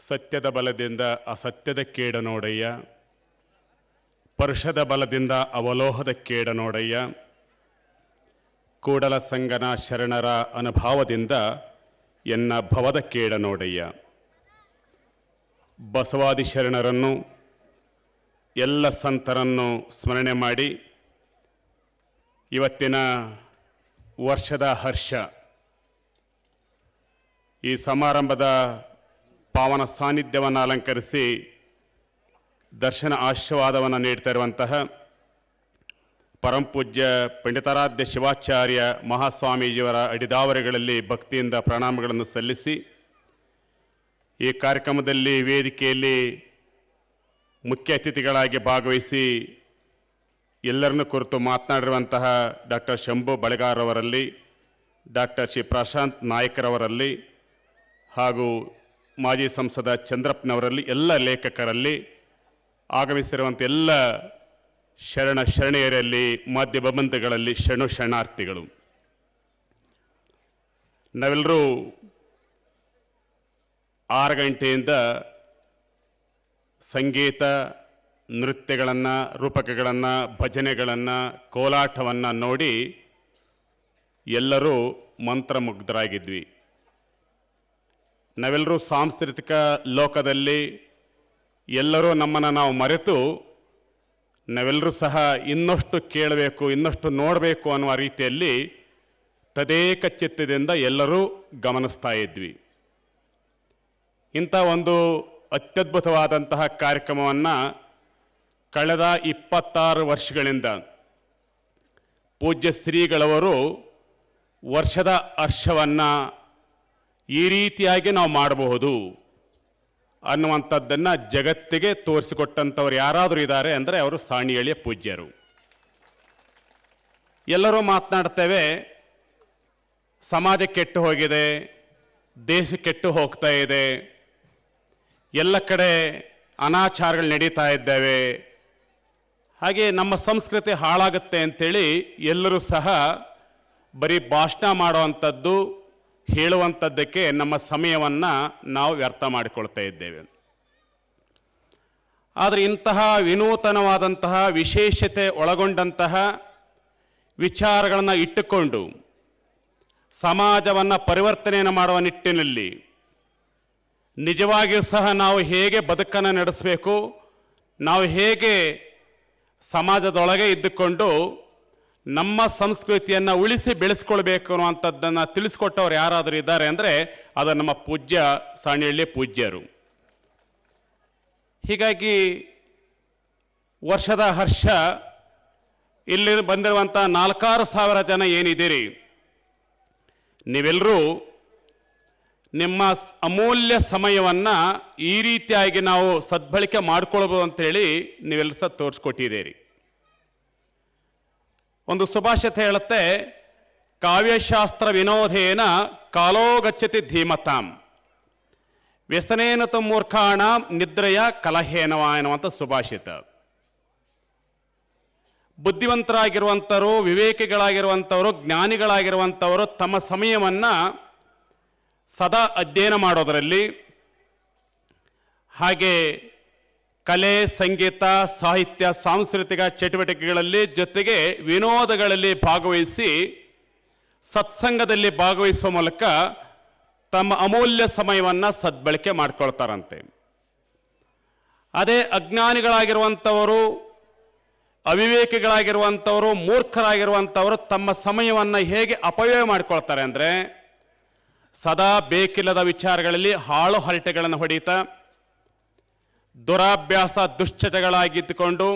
ಸತ್ಯದ ಬಲದಿಂದ ಅಸತ್ಯದ ಕೇಡನೋಡಯ್ಯ. ಪರುಷದ ಬಲದಿಂದ ಅವಲೋಹದ ಕೇಡನೋಡಯ್ಯ. ಕೂಡಲ ಸಂಗನ ಶರಣರ ಅನುಭಾವದಿಂದ ಎನ್ನ ಭವದ ಕೇಡ ನೋಡಯ್ಯ ಬಸವಾದಿ ಶರಣರನ್ನು, ಎಲ್ಲ ಸಂತರನ್ನು ಸ್ಮರಣೆ ಮಾಡಿ, ಇವತ್ತಿನ ವರ್ಷದ ಹರ್ಷ. ಈ ಸಮಾರಂಭದ ಪಾವನ ಸಾನ್ನಿಧ್ಯವನ್ನು ಅಲಂಕರಿಸಿ ದರ್ಶನ ಆಶೀರ್ವಾದವನ್ನು ನೀಡ್ತಾ ಇರುವಂತಹ ಪರಂಪೂಜ್ಯ ಪಂಡಿತಾರಾಧ್ಯ ಶಿವಾಚಾರ್ಯ ಮಹಾಸ್ವಾಮೀಜಿಯವರ ಅಡಿದಾವರೆಗಳಲ್ಲಿ ಭಕ್ತಿಯಿಂದ ಪ್ರಣಾಮಗಳನ್ನು ಸಲ್ಲಿಸಿ ಈ ಕಾರ್ಯಕ್ರಮದಲ್ಲಿ ವೇದಿಕೆಯಲ್ಲಿ ಮುಖ್ಯ ಅತಿಥಿಗಳಾಗಿ ಭಾಗವಹಿಸಿ ಎಲ್ಲರನ್ನು ಕುರಿತು ಮಾತನಾಡಿರುವಂತಹ ಡಾಕ್ಟರ್ ಶಂಭು ಬಳೆಗಾರವರಲ್ಲಿ ಡಾಕ್ಟರ್ ಶ್ರೀ ಪ್ರಶಾಂತ್ ನಾಯಕರವರಲ್ಲಿ ಹಾಗೂ ಮಾಜಿ ಸಂಸದ ಚಂದ್ರಪ್ಪನವರಲ್ಲಿ ಎಲ್ಲ ಲೇಖಕರಲ್ಲಿ ಆಗಮಿಸಿರುವಂಥ ಎಲ್ಲ ಶರಣ ಶರಣೆಯರಲ್ಲಿ, ಮಾಧ್ಯಮ ಬಂಧುಗಳಲ್ಲಿ ಶರಣು ಶರಣಾರ್ಥಿಗಳು. ನಾವೆಲ್ಲರೂ ಆರು ಗಂಟೆಯಿಂದ ಸಂಗೀತ ನೃತ್ಯಗಳನ್ನು, ರೂಪಕಗಳನ್ನು, ಭಜನೆಗಳನ್ನು, ಕೋಲಾಟವನ್ನು ನೋಡಿ ಎಲ್ಲರೂ ಮಂತ್ರಮುಗ್ಧರಾಗಿದ್ವಿ. ನಾವೆಲ್ಲರೂ ಸಾಂಸ್ಕೃತಿಕ ಲೋಕದಲ್ಲಿ ಎಲ್ಲರೂ ನಮ್ಮನ್ನು ನಾವು ಮರೆತು ನಾವೆಲ್ಲರೂ ಸಹ ಇನ್ನಷ್ಟು ಕೇಳಬೇಕು, ಇನ್ನಷ್ಟು ನೋಡಬೇಕು ಅನ್ನುವ ರೀತಿಯಲ್ಲಿ ತದೇಕ ಚಿತ್ತದಿಂದ ಎಲ್ಲರೂ ಗಮನಿಸ್ತಾ ಇದ್ವಿ. ಇಂಥ ಒಂದು ಅತ್ಯದ್ಭುತವಾದಂತಹ ಕಾರ್ಯಕ್ರಮವನ್ನು ಕಳೆದ ಇಪ್ಪತ್ತಾರು ವರ್ಷಗಳಿಂದ ಪೂಜ್ಯ ಶ್ರೀಗಳವರು ವರ್ಷದ ಹರ್ಷವನ್ನು ಈ ರೀತಿಯಾಗಿ ನಾವು ಮಾಡಬಹುದು ಅನ್ನುವಂಥದ್ದನ್ನು ಜಗತ್ತಿಗೆ ತೋರಿಸಿಕೊಟ್ಟಂಥವ್ರು ಯಾರಾದರೂ ಇದ್ದಾರೆ ಅಂದರೆ ಅವರು ಸಾಣಿಯಳಿಯ ಪೂಜ್ಯರು. ಎಲ್ಲರೂ ಮಾತನಾಡ್ತೇವೆ, ಸಮಾಜ ಕೆಟ್ಟು ಹೋಗಿದೆ, ದೇಶ ಕೆಟ್ಟು ಹೋಗ್ತಾ ಇದೆ, ಎಲ್ಲ ಕಡೆ ಅನಾಚಾರಗಳು ನಡೀತಾ ಇದ್ದಾವೆ, ಹಾಗೆ ನಮ್ಮ ಸಂಸ್ಕೃತಿ ಹಾಳಾಗುತ್ತೆ ಅಂಥೇಳಿ ಎಲ್ಲರೂ ಸಹ ಬರೀ ಭಾಷಣ ಮಾಡುವಂಥದ್ದು ಹೇಳುವಂಥದ್ದಕ್ಕೆ ನಮ್ಮ ಸಮಯವನ್ನು ನಾವು ವ್ಯರ್ಥ ಮಾಡಿಕೊಳ್ತಾ ಇದ್ದೇವೆ. ಆದರೆ ಇಂತಹ ವಿನೂತನವಾದಂತಹ ವಿಶೇಷತೆ ಒಳಗೊಂಡಂತಹ ವಿಚಾರಗಳನ್ನು ಇಟ್ಟುಕೊಂಡು ಸಮಾಜವನ್ನು ಪರಿವರ್ತನೆಯನ್ನು ಮಾಡುವ ನಿಟ್ಟಿನಲ್ಲಿ ನಿಜವಾಗಿಯೂ ಸಹ ನಾವು ಹೇಗೆ ಬದುಕನ್ನು ನಡೆಸಬೇಕು, ನಾವು ಹೇಗೆ ಸಮಾಜದೊಳಗೆ ಇದ್ದುಕೊಂಡು ನಮ್ಮ ಸಂಸ್ಕೃತಿಯನ್ನು ಉಳಿಸಿ ಬೆಳೆಸ್ಕೊಳ್ಬೇಕು ಅನ್ನುವಂಥದ್ದನ್ನು ತಿಳಿಸ್ಕೊಟ್ಟವ್ರು ಯಾರಾದರೂ ಇದ್ದಾರೆ ಅಂದರೆ ಅದು ನಮ್ಮ ಪೂಜ್ಯ ಸಾಣಿಹಳ್ಳಿ ಪೂಜ್ಯರು. ಹೀಗಾಗಿ ವರ್ಷದ ಹರ್ಷ ಇಲ್ಲಿ ಬಂದಿರುವಂಥ ನಾಲ್ಕಾರು ಸಾವಿರ ಜನ ಏನಿದ್ದೀರಿ? ನೀವೆಲ್ಲರೂ ನಿಮ್ಮ ಅಮೂಲ್ಯ ಸಮಯವನ್ನು ಈ ರೀತಿಯಾಗಿ ನಾವು ಸದ್ಬಳಕೆ ಮಾಡ್ಕೊಳ್ಬೋದು ಅಂತೇಳಿ ನೀವೆಲ್ಲ ಸಹ ತೋರಿಸ್ಕೊಟ್ಟಿದ್ದೀರಿ. ಒಂದು ಸುಭಾಷಿತ ಹೇಳುತ್ತೆ, ಕಾವ್ಯಶಾಸ್ತ್ರ ವಿನೋದೇನ ಕಾಲೋ ಗಚ್ಚತಿ ಧೀಮತಾಂ. ವ್ಯಸನೇನ ಮೂರ್ಖಾಣ ನಿದ್ರೆಯ ಕಲಹೇನವ ಎನ್ನುವಂಥ ಸುಭಾಷಿತ ಬುದ್ಧಿವಂತರಾಗಿರುವಂಥವರು, ವಿವೇಕಿಗಳಾಗಿರುವಂಥವರು, ಜ್ಞಾನಿಗಳಾಗಿರುವಂಥವರು ತಮ್ಮ ಸಮಯವನ್ನು ಸದಾ ಅಧ್ಯಯನ ಮಾಡೋದರಲ್ಲಿ. ಹಾಗೆ ಕಲೆ, ಸಂಗೀತ, ಸಾಹಿತ್ಯ, ಸಾಂಸ್ಕೃತಿಕ ಚಟುವಟಿಕೆಗಳಲ್ಲಿ ಜೊತೆಗೆ ವಿನೋದಗಳಲ್ಲಿ ಭಾಗವಹಿಸಿ ಸತ್ಸಂಗದಲ್ಲಿ ಭಾಗವಹಿಸುವ ಮೂಲಕ ತಮ್ಮ ಅಮೂಲ್ಯ ಸಮಯವನ್ನು ಸದ್ಬಳಕೆ ಮಾಡ್ಕೊಳ್ತಾರಂತೆ. ಅದೇ ಅಜ್ಞಾನಿಗಳಾಗಿರುವಂಥವರು, ಅವಿವೇಕಿಗಳಾಗಿರುವಂಥವರು, ಮೂರ್ಖರಾಗಿರುವಂಥವರು ತಮ್ಮ ಸಮಯವನ್ನು ಹೇಗೆ ಅಪವ್ಯಯ ಮಾಡ್ಕೊಳ್ತಾರೆ ಅಂದರೆ, ಸದಾ ಬೇಕಿಲ್ಲದ ವಿಚಾರಗಳಲ್ಲಿ ಹಾಳು ಹರಟೆಗಳನ್ನು ಹೊಡೀತಾ ದುರಾಭ್ಯಾಸ ದುಶ್ಚಟಗಳಾಗಿದ್ದುಕೊಂಡು,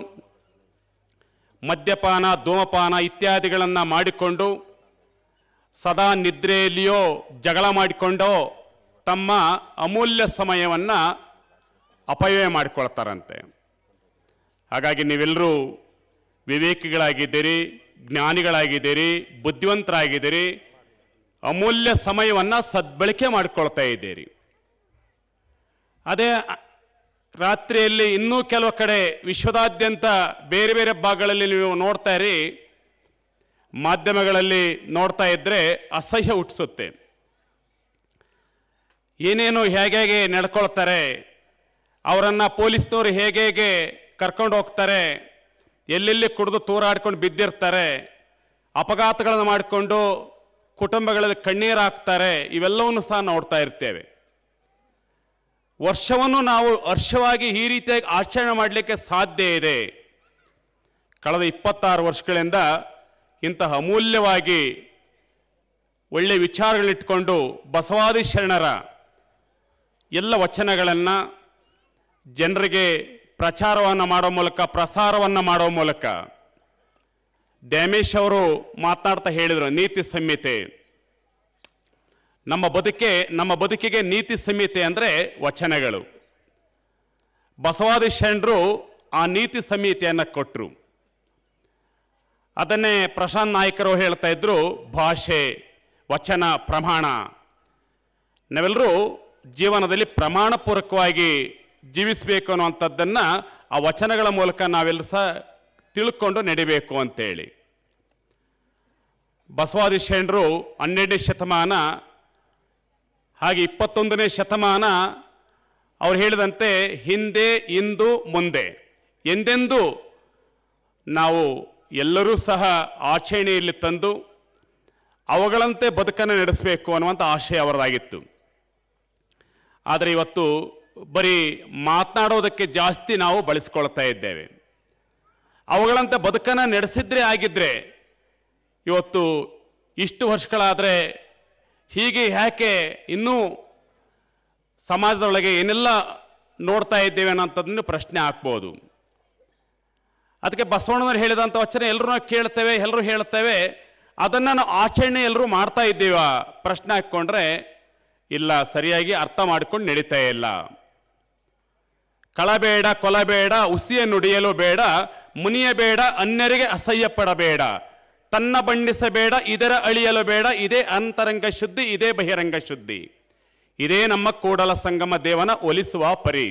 ಮದ್ಯಪಾನ, ಧೂಮಪಾನ ಇತ್ಯಾದಿಗಳನ್ನು ಮಾಡಿಕೊಂಡು, ಸದಾ ನಿದ್ರೆಯಲ್ಲಿಯೋ ಜಗಳ ಮಾಡಿಕೊಂಡೋ ತಮ್ಮ ಅಮೂಲ್ಯ ಸಮಯವನ್ನು ಅಪವ್ಯಯ ಮಾಡಿಕೊಳ್ತಾರಂತೆ. ಹಾಗಾಗಿ ನೀವೆಲ್ಲರೂ ವಿವೇಕಿಗಳಾಗಿದ್ದೀರಿ, ಜ್ಞಾನಿಗಳಾಗಿದ್ದೀರಿ, ಬುದ್ಧಿವಂತರಾಗಿದ್ದೀರಿ, ಅಮೂಲ್ಯ ಸಮಯವನ್ನು ಸದ್ಬಳಕೆ ಮಾಡಿಕೊಳ್ತಾ ಇದ್ದೀರಿ. ಅದೇ ರಾತ್ರಿಯಲ್ಲಿ ಇನ್ನೂ ಕೆಲವು ಕಡೆ ವಿಶ್ವದಾದ್ಯಂತ ಬೇರೆ ಬೇರೆ ಭಾಗಗಳಲ್ಲಿ ನೀವು ನೋಡ್ತಾ ಇರಿ. ಮಾಧ್ಯಮಗಳಲ್ಲಿ ನೋಡ್ತಾ ಇದ್ದರೆ ಅಸಹ್ಯ ಹುಟ್ಟಿಸುತ್ತೆ. ಏನೇನು ಹೇಗೆ ಹೇಗೆ ನಡ್ಕೊಳ್ತಾರೆ, ಅವರನ್ನು ಪೊಲೀಸ್ನವರು ಹೇಗೆ ಹೇಗೆ ಕರ್ಕೊಂಡು ಹೋಗ್ತಾರೆ, ಎಲ್ಲೆಲ್ಲಿ ಕುಡಿದು ತೂರಾಡ್ಕೊಂಡು ಬಿದ್ದಿರ್ತಾರೆ, ಅಪಘಾತಗಳನ್ನು ಮಾಡಿಕೊಂಡು ಕುಟುಂಬಗಳಲ್ಲಿ ಕಣ್ಣೀರು ಹಾಕ್ತಾರೆ, ಇವೆಲ್ಲವನ್ನು ಸಹ ನೋಡ್ತಾ ಇರ್ತೇವೆ. ವರ್ಷವನ್ನು ನಾವು ವರ್ಷವಾಗಿ ಈ ರೀತಿಯಾಗಿ ಆಚರಣೆ ಮಾಡಲಿಕ್ಕೆ ಸಾಧ್ಯ ಇದೆ. ಕಳೆದ ಇಪ್ಪತ್ತಾರು ವರ್ಷಗಳಿಂದ ಇಂತಹ ಅಮೂಲ್ಯವಾಗಿ ಒಳ್ಳೆಯ ವಿಚಾರಗಳಿಟ್ಟುಕೊಂಡು ಬಸವಾದಿ ಶರಣರ ಎಲ್ಲ ವಚನಗಳನ್ನು ಜನರಿಗೆ ಪ್ರಚಾರವನ್ನು ಮಾಡೋ ಮೂಲಕ, ಪ್ರಸಾರವನ್ನು ಮಾಡೋ ಮೂಲಕ ಡ್ಯಾಮೇಶ್ ಅವರು ಮಾತನಾಡ್ತಾ ಹೇಳಿದರು, ನೀತಿ ಸಂಹಿತೆ. ನಮ್ಮ ಬದುಕೆ, ನಮ್ಮ ಬದುಕಿಗೆ ನೀತಿ ಸಂಹಿತೆ ಅಂದರೆ ವಚನಗಳು. ಬಸವಾದಿ ಶರಣರು ಆ ನೀತಿ ಸಂಹಿತೆಯನ್ನು ಕೊಟ್ಟರು ಅದನ್ನೇ ಪ್ರಶಾಂತ್ ನಾಯ್ಕರು ಹೇಳ್ತಾ ಇದ್ರು, ಭಾಷೆ, ವಚನ, ಪ್ರಮಾಣ. ನಾವೆಲ್ಲರೂ ಜೀವನದಲ್ಲಿ ಪ್ರಮಾಣಪೂರ್ವಕವಾಗಿ ಜೀವಿಸಬೇಕು ಅನ್ನುವಂಥದ್ದನ್ನು ಆ ವಚನಗಳ ಮೂಲಕ ನಾವೆಲ್ಲ ಸಹ ತಿಳ್ಕೊಂಡು ನಡಿಬೇಕು ಅಂತೇಳಿ. ಬಸವಾದಿ ಶರಣರು ಹನ್ನೆರಡನೇ ಶತಮಾನ ಹಾಗೆ ಇಪ್ಪತ್ತೊಂದನೇ ಶತಮಾನ ಅವ್ರು ಹೇಳಿದಂತೆ ಹಿಂದೆ, ಇಂದು, ಮುಂದೆ. ಎಂದೆಂದೂ ನಾವು ಎಲ್ಲರೂ ಸಹ ಆಚರಣೆಯಲ್ಲಿ ತಂದು ಅವುಗಳಂತೆ ಬದುಕನ್ನು ನಡೆಸಬೇಕು ಅನ್ನುವಂಥ ಆಶಯ ಅವರದಾಗಿತ್ತು. ಆದರೆ ಇವತ್ತು ಬರೀ ಮಾತನಾಡೋದಕ್ಕೆ ಜಾಸ್ತಿ ನಾವು ಬಳಸ್ಕೊಳ್ತಾ ಇದ್ದೇವೆ. ಅವುಗಳಂತೆ ಬದುಕನ್ನು ನಡೆಸಿದ್ರೆ ಆಗಿದ್ದರೆ ಇವತ್ತು ಇಷ್ಟು ವರ್ಷಗಳಾದರೆ ಹೀಗೆ ಯಾಕೆ ಇನ್ನೂ ಸಮಾಜದೊಳಗೆ ಏನೆಲ್ಲ ನೋಡ್ತಾ ಇದ್ದೇವೆ ಅನ್ನೋಂಥದ್ದನ್ನು ಪ್ರಶ್ನೆ ಹಾಕ್ಬೋದು. ಅದಕ್ಕೆ ಬಸವಣ್ಣನವರು ಹೇಳಿದಂಥ ವಚನ ಎಲ್ಲರೂ ನಾವು ಕೇಳ್ತೇವೆ, ಎಲ್ಲರೂ ಹೇಳ್ತೇವೆ. ಅದನ್ನು ನಾವು ಆಚರಣೆ ಎಲ್ಲರೂ ಮಾಡ್ತಾ ಇದ್ದೀವ? ಪ್ರಶ್ನೆ ಹಾಕ್ಕೊಂಡ್ರೆ, ಇಲ್ಲ, ಸರಿಯಾಗಿ ಅರ್ಥ ಮಾಡ್ಕೊಂಡು ನಡೀತಾ ಇಲ್ಲ. ಕಳಬೇಡ, ಕೊಲಬೇಡ ಉಸಿಯ ನುಡಿಯಲು ಬೇಡ, ಮುನಿಯಬೇಡ, ಅನ್ಯರಿಗೆ ಅಸಹ್ಯ ಪಡಬೇಡ ತನ್ನ ಬಣ್ಣಿಸಬೇಡ ಇದರ ಅಳಿಯಲು ಬೇಡ, ಇದೇ ಅಂತರಂಗ ಶುದ್ಧಿ, ಇದೇ ಬಹಿರಂಗ ಶುದ್ಧಿ. ಇದೇ ನಮ್ಮ ಕೂಡಲ ಸಂಗಮ ದೇವನ ಒಲಿಸುವ ಪರಿ.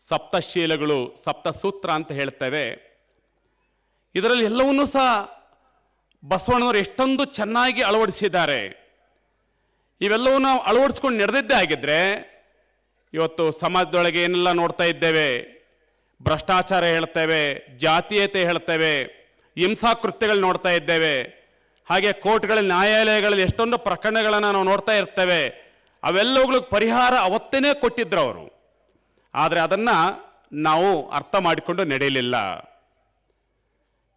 ಸಪ್ತಶೀಲಗಳು ಸಪ್ತಸೂತ್ರ ಅಂತ ಹೇಳ್ತೇವೆ. ಇದರಲ್ಲಿ ಎಲ್ಲವನ್ನೂ ಸಹ ಬಸವಣ್ಣನವರು ಎಷ್ಟೊಂದು ಚೆನ್ನಾಗಿ ಅಳವಡಿಸಿದ್ದಾರೆ. ಇವೆಲ್ಲವೂ ನಾವು ಅಳವಡಿಸ್ಕೊಂಡು ನಡೆದಿದ್ದೇ ಆಗಿದ್ದರೆ ಇವತ್ತು ಸಮಾಜದೊಳಗೆ ಏನೆಲ್ಲ ನೋಡ್ತಾ ಇದ್ದೇವೆ? ಭ್ರಷ್ಟಾಚಾರ ಹೇಳ್ತೇವೆ, ಜಾತೀಯತೆ ಹೇಳ್ತೇವೆ ಹಿಂಸಾ ಕೃತ್ಯಗಳು ನೋಡ್ತಾ ಇದ್ದೇವೆ. ಹಾಗೆ ಕೋರ್ಟ್ಗಳಲ್ಲಿ, ನ್ಯಾಯಾಲಯಗಳಲ್ಲಿ ಎಷ್ಟೊಂದು ಪ್ರಕರಣಗಳನ್ನು ನಾವು ನೋಡ್ತಾ ಇರ್ತೇವೆ. ಅವೆಲ್ಲವುಗಳಿಗೆ ಪರಿಹಾರ ಅವತ್ತೇನೆ ಕೊಟ್ಟಿದ್ರು ಅವರು. ಆದರೆ ಅದನ್ನು ನಾವು ಅರ್ಥ ಮಾಡಿಕೊಂಡು ನಡೆಯಲಿಲ್ಲ.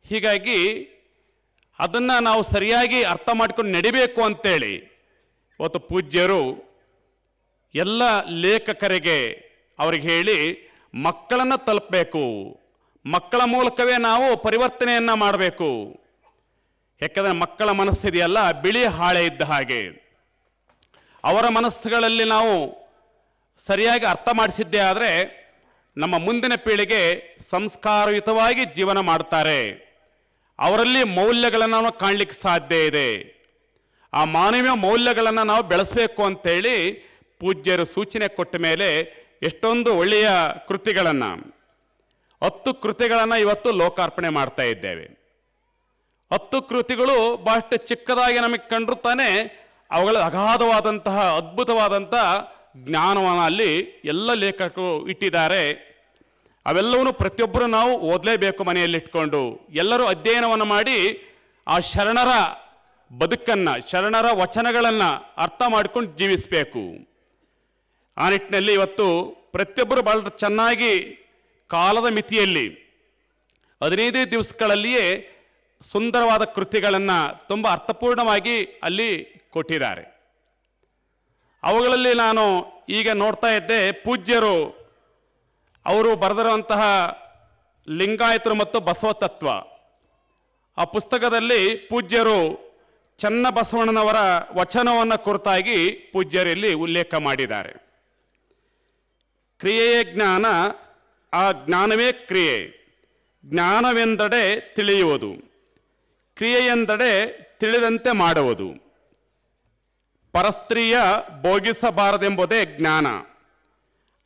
ಹೀಗಾಗಿ ಅದನ್ನು ನಾವು ಸರಿಯಾಗಿ ಅರ್ಥ ಮಾಡ್ಕೊಂಡು ನಡಿಬೇಕು ಅಂತೇಳಿ ಇವತ್ತು ಪೂಜ್ಯರು ಎಲ್ಲ ಲೇಖಕರಿಗೆ ಅವ್ರಿಗೆ ಹೇಳಿ ಮಕ್ಕಳನ್ನು ತಲುಪಬೇಕು. ಮಕ್ಕಳ ಮೂಲಕವೇ ನಾವು ಪರಿವರ್ತನೆಯನ್ನು ಮಾಡಬೇಕು. ಯಾಕಂದರೆ ಮಕ್ಕಳ ಮನಸ್ಸಿದೆಯಲ್ಲ, ಬಿಳಿ ಹಾಳೆ ಇದ್ದ ಹಾಗೆ. ಅವರ ಮನಸ್ಸುಗಳಲ್ಲಿ ನಾವು ಸರಿಯಾಗಿ ಅರ್ಥ ಮಾಡಿಸಿದ್ದೇ ಆದರೆ ನಮ್ಮ ಮುಂದಿನ ಪೀಳಿಗೆ ಸಂಸ್ಕಾರಯುತವಾಗಿ ಜೀವನ ಮಾಡ್ತಾರೆ. ಅವರಲ್ಲಿ ಮೌಲ್ಯಗಳನ್ನು ನಾವು ಕಾಣಲಿಕ್ಕೆ ಸಾಧ್ಯ ಇದೆ. ಆ ಮಾನವೀಯ ಮೌಲ್ಯಗಳನ್ನು ನಾವು ಬೆಳೆಸಬೇಕು ಅಂತೇಳಿ ಪೂಜ್ಯರು ಸೂಚನೆ ಕೊಟ್ಟ ಮೇಲೆ ಎಷ್ಟೊಂದು ಒಳ್ಳೆಯ ಕೃತಿಗಳನ್ನು ಹತ್ತು ಕೃತಿಗಳನ್ನು ಇವತ್ತು ಲೋಕಾರ್ಪಣೆ ಮಾಡ್ತಾ ಇದ್ದೇವೆ. ಹತ್ತು ಕೃತಿಗಳು ಬಹಳಷ್ಟು ಚಿಕ್ಕದಾಗಿ ನಮಗೆ ಕಂಡ್ರು ತಾನೆ ಅವುಗಳ ಅಗಾಧವಾದಂತಹ ಅದ್ಭುತವಾದಂಥ ಜ್ಞಾನವನ್ನು ಅಲ್ಲಿ ಎಲ್ಲ ಲೇಖಕರು ಇಟ್ಟಿದ್ದಾರೆ. ಅವೆಲ್ಲವನ್ನು ಪ್ರತಿಯೊಬ್ಬರು ನಾವು ಓದಲೇಬೇಕು ಮನೆಯಲ್ಲಿ ಇಟ್ಕೊಂಡು ಎಲ್ಲರೂ ಅಧ್ಯಯನವನ್ನು ಮಾಡಿ ಆ ಶರಣರ ಬದುಕನ್ನು, ಶರಣರ ವಚನಗಳನ್ನು ಅರ್ಥ ಮಾಡ್ಕೊಂಡು ಜೀವಿಸಬೇಕು. ಆ ನಿಟ್ಟಿನಲ್ಲಿ ಇವತ್ತು ಪ್ರತಿಯೊಬ್ಬರು ಭಾಳ ಚೆನ್ನಾಗಿ ಕಾಲದ ಮಿತಿಯಲ್ಲಿ ಹದಿನೈದೇ ದಿವಸಗಳಲ್ಲಿಯೇ ಸುಂದರವಾದ ಕೃತಿಗಳನ್ನು ತುಂಬ ಅರ್ಥಪೂರ್ಣವಾಗಿ ಅಲ್ಲಿ ಕೊಟ್ಟಿದ್ದಾರೆ. ಅವುಗಳಲ್ಲಿ ನಾನು ಈಗ ನೋಡ್ತಾ ಇದ್ದೆ, ಪೂಜ್ಯರು ಅವರು ಬರೆದಿರುವಂತಹ ಲಿಂಗಾಯತರು ಮತ್ತು ಬಸವ ತತ್ವ ಆ ಪುಸ್ತಕದಲ್ಲಿ ಪೂಜ್ಯರು ಚನ್ನಬಸವಣ್ಣನವರ ವಚನವನ್ನು ಕುರಿತಾಗಿ ಪೂಜ್ಯರಲ್ಲಿ ಉಲ್ಲೇಖ ಮಾಡಿದ್ದಾರೆ. ಕ್ರಿಯೆಯ ಜ್ಞಾನ ಆ ಜ್ಞಾನವೇ ಕ್ರಿಯೆ. ಜ್ಞಾನವೆಂದಡೆ ತಿಳಿಯುವುದು. ಕ್ರಿಯೆಯೆಂದಡೆ ತಿಳಿದಂತೆ ಮಾಡುವುದು. ಪರಸ್ತ್ರೀಯ ಭೋಗಿಸಬಾರದೆಂಬುದೇ ಜ್ಞಾನ.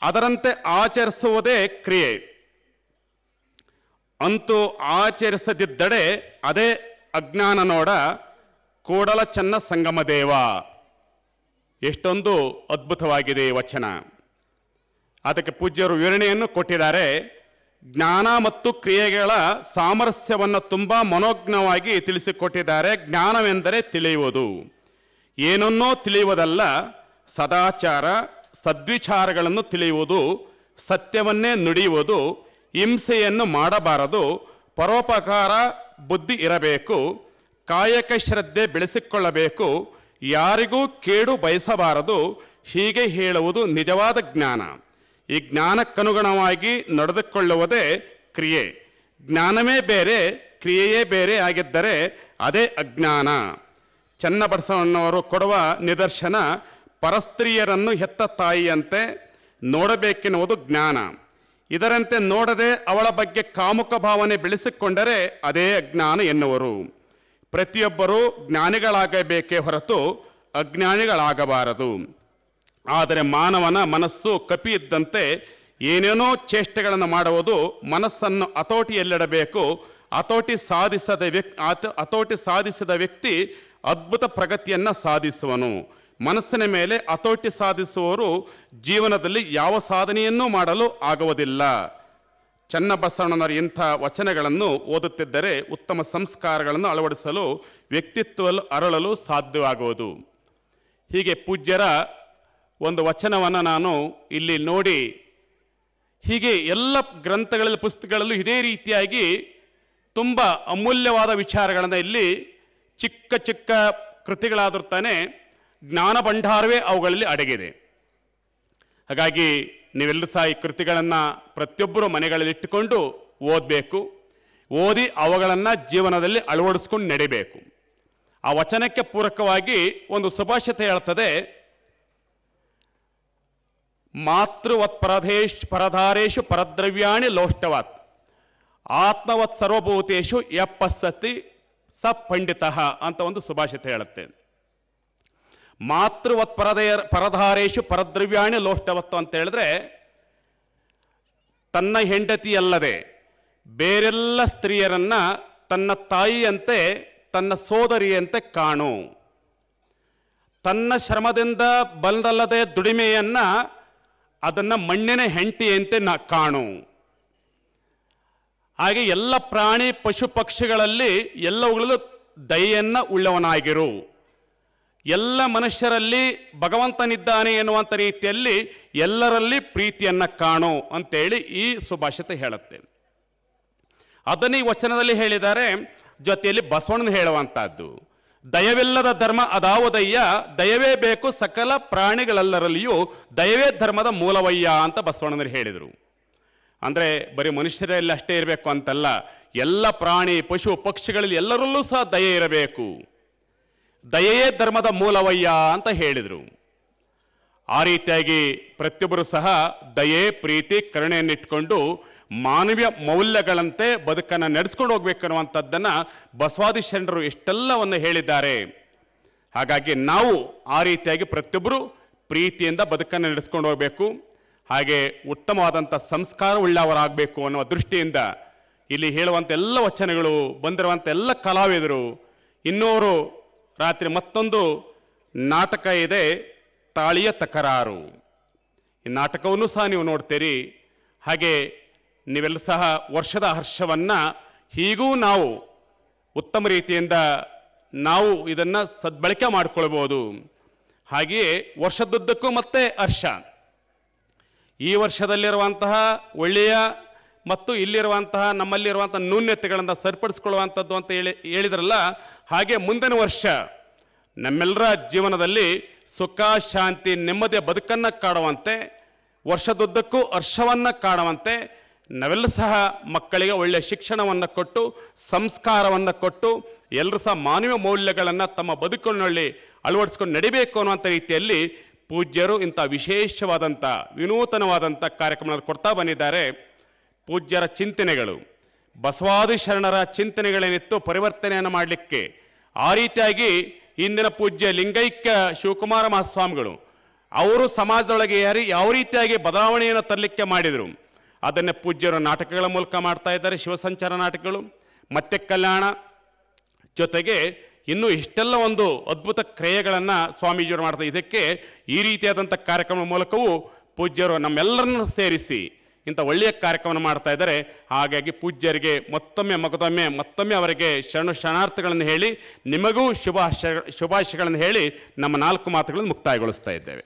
ಅದರಂತೆ ಆಚರಿಸುವುದೇ ಕ್ರಿಯೆ. ಅಂತೂ ಆಚರಿಸದಿದ್ದಡೆ ಅದೇ ಅಜ್ಞಾನ ನೋಡ ಕೂಡಲ ಚೆನ್ನ ಸಂಗಮದೇವ ಎಷ್ಟೊಂದು ಅದ್ಭುತವಾಗಿದೆ ವಚನ. ಅದಕ್ಕೆ ಪೂಜ್ಯರು ವಿವರಣೆಯನ್ನು ಕೊಟ್ಟಿದ್ದಾರೆ. ಜ್ಞಾನ ಮತ್ತು ಕ್ರಿಯೆಗಳ ಸಾಮರಸ್ಯವನ್ನು ತುಂಬ ಮನೋಜ್ಞವಾಗಿ ತಿಳಿಸಿಕೊಟ್ಟಿದ್ದಾರೆ. ಜ್ಞಾನವೆಂದರೆ ತಿಳಿಯುವುದು. ಏನನ್ನೋ ತಿಳಿಯುವುದಲ್ಲ, ಸದಾಚಾರ, ಸದ್ವಿಚಾರಗಳನ್ನು ತಿಳಿಯುವುದು, ಸತ್ಯವನ್ನೇ ನುಡಿಯುವುದು, ಹಿಂಸೆಯನ್ನು ಮಾಡಬಾರದು, ಪರೋಪಕಾರ, ಬುದ್ಧಿ ಇರಬೇಕು, ಕಾಯಕ ಶ್ರದ್ಧೆ ಬೆಳೆಸಿಕೊಳ್ಳಬೇಕು, ಯಾರಿಗೂ ಕೇಡು ಬಯಸಬಾರದು, ಹೀಗೆ ಹೇಳುವುದು ನಿಜವಾದ ಜ್ಞಾನ. ಈ ಜ್ಞಾನಕ್ಕನುಗುಣವಾಗಿ ನಡೆದುಕೊಳ್ಳುವುದೇ ಕ್ರಿಯೆ. ಜ್ಞಾನವೇ ಬೇರೆ, ಕ್ರಿಯೆಯೇ ಬೇರೆ ಆಗಿದ್ದರೆ ಅದೇ ಅಜ್ಞಾನ. ಚನ್ನಬಸವಣ್ಣವರು ಕೊಡುವ ನಿದರ್ಶನ ಪರಸ್ತ್ರೀಯರನ್ನು ಹೆತ್ತ ತಾಯಿಯಂತೆ ನೋಡಬೇಕೆನ್ನುವುದು ಜ್ಞಾನ. ಇದರಂತೆ ನೋಡದೆ ಅವಳ ಬಗ್ಗೆ ಕಾಮುಕ ಭಾವನೆ ಬೆಳೆಸಿಕೊಂಡರೆ ಅದೇ ಅಜ್ಞಾನ ಎನ್ನುವರು. ಪ್ರತಿಯೊಬ್ಬರೂ ಜ್ಞಾನಿಗಳಾಗಬೇಕೇ ಹೊರತು ಅಜ್ಞಾನಿಗಳಾಗಬಾರದು. ಆದರೆ ಮಾನವನ ಮನಸ್ಸು ಕಪಿ ಇದ್ದಂತೆ ಏನೇನೋ ಚೇಷ್ಟೆಗಳನ್ನು ಮಾಡುವುದು ಮನಸ್ಸನ್ನು ಹತೋಟಿಯಲ್ಲಿಡಬೇಕು. ಹತೋಟಿ ಸಾಧಿಸದ ವ್ಯಕ್ತಿ ಹತೋಟಿ ಸಾಧಿಸಿದ ವ್ಯಕ್ತಿ ಅದ್ಭುತ ಪ್ರಗತಿಯನ್ನು ಸಾಧಿಸುವನು. ಮನಸ್ಸಿನ ಮೇಲೆ ಹತೋಟಿ ಸಾಧಿಸುವವರು ಜೀವನದಲ್ಲಿ ಯಾವ ಸಾಧನೆಯನ್ನೂ ಮಾಡಲು ಆಗುವುದಿಲ್ಲ. ಚನ್ನಬಸವಣ್ಣನವರ ಇಂಥ ವಚನಗಳನ್ನು ಓದುತ್ತಿದ್ದರೆ ಉತ್ತಮ ಸಂಸ್ಕಾರಗಳನ್ನು ಅಳವಡಿಸಲು ವ್ಯಕ್ತಿತ್ವ ಅರಳಲು ಸಾಧ್ಯವಾಗುವುದು. ಹೀಗೆ ಪೂಜ್ಯರ ಒಂದು ವಚನವನ್ನು ನಾನು ಇಲ್ಲಿ ನೋಡಿ. ಹೀಗೆ ಎಲ್ಲ ಗ್ರಂಥಗಳಲ್ಲಿ, ಪುಸ್ತಕಗಳಲ್ಲೂ ಇದೇ ರೀತಿಯಾಗಿ ತುಂಬ ಅಮೂಲ್ಯವಾದ ವಿಚಾರಗಳನ್ನು ಇಲ್ಲಿ ಚಿಕ್ಕ ಚಿಕ್ಕ ಕೃತಿಗಳಾದರೂ ತಾನೇ ಜ್ಞಾನ ಭಂಡಾರವೇ ಅವುಗಳಲ್ಲಿ ಅಡಗಿದೆ. ಹಾಗಾಗಿ ನೀವೆಲ್ಲರೂ ಸಹ ಈ ಕೃತಿಗಳನ್ನು ಪ್ರತಿಯೊಬ್ಬರು ಮನೆಗಳಲ್ಲಿ ಇಟ್ಟುಕೊಂಡು ಓದಬೇಕು. ಓದಿ ಅವುಗಳನ್ನು ಜೀವನದಲ್ಲಿ ಅಳವಡಿಸ್ಕೊಂಡು ನಡಿಬೇಕು. ಆ ವಚನಕ್ಕೆ ಪೂರಕವಾಗಿ ಒಂದು ಸುಭಾಷಿತ ಹೇಳ್ತದೆ. ಮಾತೃವತ್ ಪರಧೇಶ್ ಪರಧಾರೇಶು ಪರದ್ರವ್ಯಾಣಿ ಲೋಷ್ಟವತ್. ಆತ್ಮವತ್ ಸರ್ವಭೂತೇಶು ಎಪ್ಪಸತಿ ಸ ಪಂಡಿತ ಅಂತ ಒಂದು ಸುಭಾಷಿತ ಹೇಳುತ್ತೆ. ಮಾತೃವತ್ ಪರದಯ ಪರಧಾರೇಶು ಪರದ್ರವ್ಯಾಣಿ ಲೋಷ್ಟವತ್ತು ಅಂತ ಹೇಳಿದ್ರೆ, ತನ್ನ ಹೆಂಡತಿಯಲ್ಲದೆ ಬೇರೆಲ್ಲ ಸ್ತ್ರೀಯರನ್ನ ತನ್ನ ತಾಯಿಯಂತೆ, ತನ್ನ ಸೋದರಿಯಂತೆ ಕಾಣು. ತನ್ನ ಶ್ರಮದಿಂದ ಬಂದಲ್ಲದೆ ದುಡಿಮೆಯನ್ನ ಅದನ್ನ ಮಣ್ಣಿನ ಹೆಂಟಿಯಂತೆ ನಾ ಕಾಣು. ಹಾಗೆ ಎಲ್ಲ ಪ್ರಾಣಿ ಪಶು ಪಕ್ಷಿಗಳಲ್ಲಿ ಎಲ್ಲವುಗಳಲ್ಲೂ ದಯೆಯನ್ನ ಉಳ್ಳವನಾಗಿರು. ಎಲ್ಲ ಮನುಷ್ಯರಲ್ಲಿ ಭಗವಂತನಿದ್ದಾನೆ ಎನ್ನುವಂಥ ರೀತಿಯಲ್ಲಿ ಎಲ್ಲರಲ್ಲಿ ಪ್ರೀತಿಯನ್ನ ಕಾಣು ಅಂತೇಳಿ ಈ ಸುಭಾಷಿತ ಹೇಳುತ್ತೆ. ಅದನ್ನು ಈ ವಚನದಲ್ಲಿ ಹೇಳಿದ್ದಾರೆ, ಜೊತೆಯಲ್ಲಿ ಬಸವಣ್ಣನ ಹೇಳುವಂತಹದ್ದು. ದಯವಿಲ್ಲದ ಧರ್ಮ ಅದಾವುದಯ್ಯ, ದಯವೇ ಬೇಕು ಸಕಲ ಪ್ರಾಣಿಗಳೆಲ್ಲರಲ್ಲಿಯೂ ದಯವೇ ಧರ್ಮದ ಮೂಲವಯ್ಯ ಅಂತ ಬಸವಣ್ಣನವರು ಹೇಳಿದರು. ಅಂದರೆ ಬರೀ ಮನುಷ್ಯರಲ್ಲಿ ಅಷ್ಟೇ ಇರಬೇಕು ಅಂತಲ್ಲ, ಎಲ್ಲ ಪ್ರಾಣಿ, ಪಶು, ಪಕ್ಷಿಗಳಲ್ಲಿ ಎಲ್ಲರಲ್ಲೂ ಸಹ ದಯೆ ಇರಬೇಕು. ದಯೆಯೇ ಧರ್ಮದ ಮೂಲವಯ್ಯ ಅಂತ ಹೇಳಿದರು. ಆ ರೀತಿಯಾಗಿ ಪ್ರತಿಯೊಬ್ಬರು ಸಹ ದಯೆ, ಪ್ರೀತಿ, ಕರುಣೆಯನ್ನಿಟ್ಕೊಂಡು ಮಾನವೀಯ ಮೌಲ್ಯಗಳಂತೆ ಬದುಕನ್ನು ನಡೆಸ್ಕೊಂಡು ಹೋಗ್ಬೇಕನ್ನುವಂಥದ್ದನ್ನು ಬಸವಾದಿ ಶರಣರು ಇಷ್ಟೆಲ್ಲವನ್ನು ಹೇಳಿದ್ದಾರೆ. ಹಾಗಾಗಿ ನಾವು ಆ ರೀತಿಯಾಗಿ ಪ್ರತಿಯೊಬ್ಬರು ಪ್ರೀತಿಯಿಂದ ಬದುಕನ್ನು ನಡೆಸ್ಕೊಂಡು ಹೋಗಬೇಕು. ಹಾಗೆ ಉತ್ತಮವಾದಂಥ ಸಂಸ್ಕಾರ ಉಳ್ಳವರಾಗಬೇಕು ಅನ್ನುವ ದೃಷ್ಟಿಯಿಂದ ಇಲ್ಲಿ ಹೇಳುವಂಥ ಎಲ್ಲ ವಚನಗಳು, ಬಂದಿರುವಂಥ ಎಲ್ಲ ಕಲಾವಿದರು, ಇನ್ನೂರು ರಾತ್ರಿ ಮತ್ತೊಂದು ನಾಟಕ ಇದೆ, ತಾಳಿಯ ತಕರಾರು. ಈ ನಾಟಕವನ್ನು ಸಹ ನೀವು ನೋಡ್ತೀರಿ. ಹಾಗೆ ನೀವೆಲ್ಲ ಸಹ ವರ್ಷದ ಹರ್ಷವನ್ನು ಹೀಗೂ ನಾವು ಉತ್ತಮ ರೀತಿಯಿಂದ ನಾವು ಇದನ್ನು ಸದ್ಬಳಕೆ ಮಾಡಿಕೊಳ್ಬೋದು. ಹಾಗೆಯೇ ವರ್ಷದುದ್ದಕ್ಕೂ ಮತ್ತೆ ಹರ್ಷ. ಈ ವರ್ಷದಲ್ಲಿರುವಂತಹ ಒಳ್ಳೆಯ ಮತ್ತು ಇಲ್ಲಿರುವಂತಹ ನಮ್ಮಲ್ಲಿರುವಂಥ ನ್ಯೂನ್ಯತೆಗಳನ್ನು ಸರಿಪಡಿಸ್ಕೊಳ್ಳುವಂಥದ್ದು ಅಂತ ಹೇಳಿ ಹೇಳಿದ್ರಲ್ಲ, ಹಾಗೆ ಮುಂದಿನ ವರ್ಷ ನಮ್ಮೆಲ್ಲರ ಜೀವನದಲ್ಲಿ ಸುಖ, ಶಾಂತಿ, ನೆಮ್ಮದಿಯ ಬದುಕನ್ನು ಕಾಡುವಂತೆ, ವರ್ಷದುದ್ದಕ್ಕೂ ಹರ್ಷವನ್ನು ಕಾಡುವಂತೆ ನಾವೆಲ್ಲ ಸಹ ಮಕ್ಕಳಿಗೆ ಒಳ್ಳೆಯ ಶಿಕ್ಷಣವನ್ನು ಕೊಟ್ಟು, ಸಂಸ್ಕಾರವನ್ನು ಕೊಟ್ಟು ಎಲ್ಲರೂ ಸಹ ಮಾನವ ಮೌಲ್ಯಗಳನ್ನು ತಮ್ಮ ಬದುಕಿನಲ್ಲಿ ಅಳವಡಿಸ್ಕೊಂಡು ನಡಿಬೇಕು ಅನ್ನುವಂಥ ರೀತಿಯಲ್ಲಿ ಪೂಜ್ಯರು ಇಂಥ ವಿಶೇಷವಾದಂಥ, ವಿನೂತನವಾದಂಥ ಕಾರ್ಯಕ್ರಮಗಳನ್ನು ಕೊಡ್ತಾ ಬಂದಿದ್ದಾರೆ ಪೂಜ್ಯರ ಚಿಂತನೆಗಳು. ಬಸವಾದಿ ಶರಣರ ಚಿಂತನೆಗಳೇನಿತ್ತು, ಪರಿವರ್ತನೆಯನ್ನು ಮಾಡಲಿಕ್ಕೆ. ಆ ರೀತಿಯಾಗಿ ಇಂದಿನ ಪೂಜ್ಯ ಲಿಂಗೈಕ್ಯ ಶಿವಕುಮಾರ ಮಹಾಸ್ವಾಮಿಗಳು, ಅವರು ಸಮಾಜದೊಳಗೆ ಯಾರಿ, ಯಾವ ರೀತಿಯಾಗಿ ಬದಲಾವಣೆಯನ್ನು ತರಲಿಕ್ಕೆ ಮಾಡಿದರು. ಅದನ್ನೇ ಪೂಜ್ಯರು ನಾಟಕಗಳ ಮೂಲಕ ಮಾಡ್ತಾ ಇದ್ದಾರೆ, ಶಿವಸಂಚಾರ ನಾಟಕಗಳು. ಮತ್ತೆ ಕಲ್ಯಾಣ ಜೊತೆಗೆ ಇನ್ನೂ ಇಷ್ಟೆಲ್ಲ ಒಂದು ಅದ್ಭುತ ಕ್ರಿಯೆಗಳನ್ನು ಸ್ವಾಮೀಜಿಯವರು ಮಾಡ್ತಾರೆ ಇದಕ್ಕೆ ಈ ರೀತಿಯಾದಂಥ ಕಾರ್ಯಕ್ರಮ ಮೂಲಕವೂ ಪೂಜ್ಯರು ನಮ್ಮೆಲ್ಲರನ್ನು ಸೇರಿಸಿ ಇಂಥ ಒಳ್ಳೆಯ ಕಾರ್ಯಕ್ರಮವನ್ನು ಮಾಡ್ತಾ ಇದ್ದಾರೆ. ಹಾಗಾಗಿ ಪೂಜ್ಯರಿಗೆ ಮತ್ತೊಮ್ಮೆ, ಮಗದೊಮ್ಮೆ, ಮತ್ತೊಮ್ಮೆ ಅವರಿಗೆ ಶರಣು ಶರಣಾರ್ಥಗಳನ್ನು ಹೇಳಿ, ನಿಮಗೂ ಶುಭಾಶಯ, ಶುಭಾಶಯಗಳನ್ನು ಹೇಳಿ ನಮ್ಮ ನಾಲ್ಕು ಮಾತುಗಳನ್ನು ಮುಕ್ತಾಯಗೊಳಿಸ್ತಾ ಇದ್ದೇವೆ.